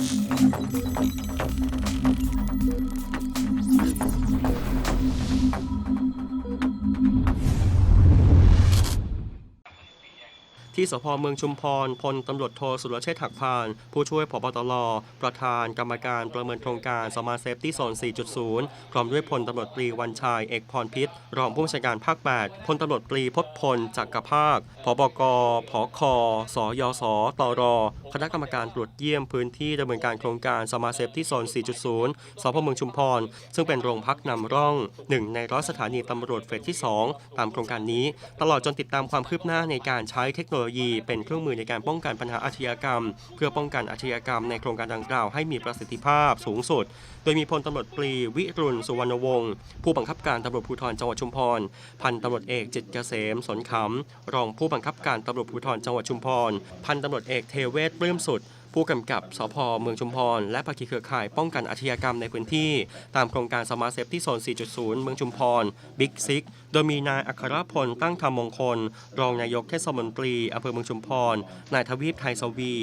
Thank you. ที่สพเมืองชุมพรพลตำรวจโทสุรเชษฐ์หักพาน ผู้ช่วยผบตรประธานกรรมการประเมินโครงการสมาร์ทเซฟตี้โซน 4.0 พร้อมด้วยพลตำรวจตรีวันชัยเอกพรพิษ รองผู้บัญชาการภาค 8 พลตำรวจตรีพจพลจักรภาคผบกผคสยสตรคณะกรรมการตรวจเยี่ยมพื้นที่ดำเนินการโครงการสมาร์ทเซฟตี้โซน 4.0 สพเมืองชุมพร ซึ่งเป็นโรงพักนำร่องหนึ่งในร้อยสถานีตำรวจเฟสที่ 2 ตามโครงการนี้ ตลอดจนติดตามความคืบหน้าในการใช้เทคโนโลยีเป็นเครื่องมือในการป้องกันปัญหาอาชญากรรม เพื่อป้องกันอาชญากรรมในโครงการดังกล่าวให้มีประสิทธิภาพสูงสุด โดยมีพลตำรวจตรีวิรุณสุวรรณวงศ์ผู้บังคับการตำรวจภูธรจังหวัดชุมพร พันตำรวจเอกจิตเกษมสนขำรองผู้บังคับการตำรวจภูธรจังหวัดชุมพร พันตำรวจเอกเทเวศปลื้มสุด ผู้กำกับสพเมืองชุมพร และภาคีเครือข่ายป้องกันอาชญากรรมในพื้นที่ ตามโครงการสมาร์ทเซฟที่โซน 4.0 เมืองชุมพรบิ๊กซิกโดยมีนายอัครพลตั้งธรรมมงคล รองนายกเทศมนตรีอำเภอเมืองชุมพร นายทวีปไทยสวี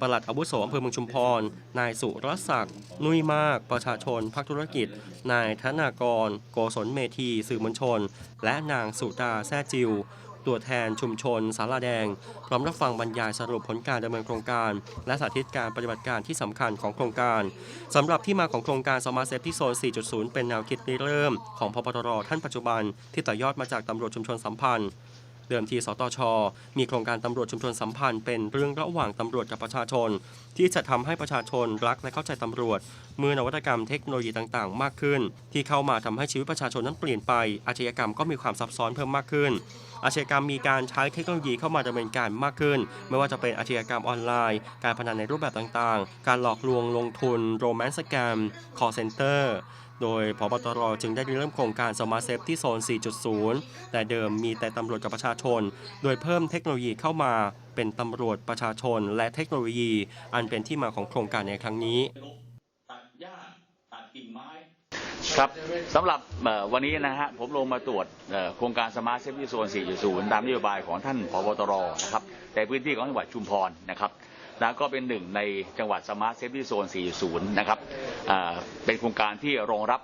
ปลัดอาวุโสอำเภอเมืองชุมพร นายสุรศักดิ์นุ้ยมาก ประชาชนภาคธุรกิจ นายธนากร โกศลเมธีสื่อมวลชน และนางสุดาแซ่จิว ตัวแทนชุมชนสาราแดง พร้อมรับฟังบรรยายสรุปผลการดำเนินโครงการ และสาธิตการปฏิบัติการที่สำคัญของโครงการสำหรับที่มาของโครงการสมาร์ทเซฟที่โซน 4.0 เป็นแนวคิดริเริ่ม ของพปตรท่านปัจจุบันที่ต่อยอดมาจากตำรวจชุมชนสัมพันธ์ เดิมทีสตช มีโครงการตำรวจชุมชนสัมพันธ์เป็นเรื่องระหว่างตำรวจกับประชาชน ที่จะทำให้ประชาชนรักและเข้าใจตำรวจ เมื่อนวัตกรรมเทคโนโลยีต่างๆ มากขึ้น ที่เข้ามาทำให้ชีวิตประชาชนนั้นเปลี่ยนไป อาชญากรรมก็มีความซับซ้อนเพิ่มมากขึ้น อาชญากรรมมีการใช้เทคโนโลยีเข้ามาดำเนินการมากขึ้น ไม่ว่าจะเป็นอาชญากรรมออนไลน์ การพนันในรูปแบบต่างๆ การหลอกลวงลงทุนโรแมนต์สแกม call center โดยพบตรจึงได้เริ่มโครงการ Smart Safety Zone 4.0 แต่เดิมมีแต่ตำรวจกับประชาชน โดยเพิ่มเทคโนโลยีเข้ามาเป็นตำรวจประชาชน และเทคโนโลยี อันเป็นที่มาของโครงการในครั้งนี้ครับสำหรับวันนี้นะฮะผมลงมาตรวจโครงการสมาร์ทเซฟตี้โซน 4.0 ตามนโยบายของท่านผบตรนะครับในพื้นที่ของจังหวัดชุมพรนะครับ นะก็เป็นหนึ่งในจังหวัดสมาร์ทเซฟตี้โซน 4.0 นะครับเป็นโครงการที่รองรับ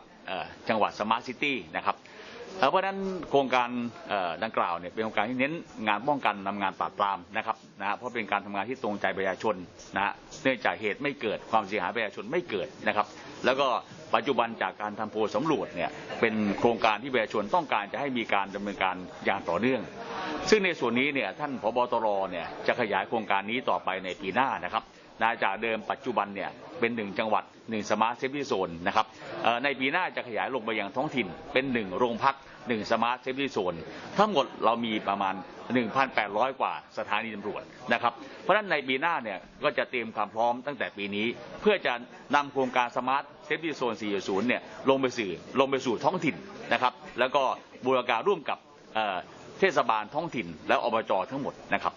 จังหวัดสมาร์ทซิตี้นะครับเพราะนั้นโครงการดังกล่าวเนี่ยเป็นโครงการที่เน้นงานป้องกันนำงานปราบปรามนะครับนะเพราะเป็นการทำงานที่ตรงใจประชาชนนะเนื่องจากเหตุไม่เกิดความเสียหายประชาชนไม่เกิดนะครับ แล้วก็ปัจจุบันจากการทำโพลสำรวจเนี่ยเป็นโครงการที่ประชาชนต้องการจะให้มีการดำเนินการอย่างต่อเนื่อง ซึ่งในส่วนนี้เนี่ยท่านพบตรเนี่ยจะขยายโครงการนี้ต่อไปในปีหน้านะครับนะจากเดิมปัจจุบันเนี่ยเป็นหนึ่งจังหวัดหนึ่งสมาร์ทเซฟตี้โซนนะครับในปีหน้าจะขยายลงไปยังท้องถิ่นเป็นหนึ่งโรงพักหนึ่งสมาร์ทเซฟตี้โซนทั้งหมดเรามีประมาณ 1,800 กว่าสถานีตำรวจนะครับเพราะฉะนั้นในปีหน้าเนี่ยก็จะเตรียมความพร้อมตั้งแต่ปีนี้ เพื่อจะนำโครงการสมาร์ทเซฟตี้โซน 4.0 เนี่ยลงไปสู่อลงไปสู่ท้องถิ่นนะครับแล้วก็บูรการร่วมกับ เทศบาลท้องถิ่นและอบจทั้งหมดนะครับ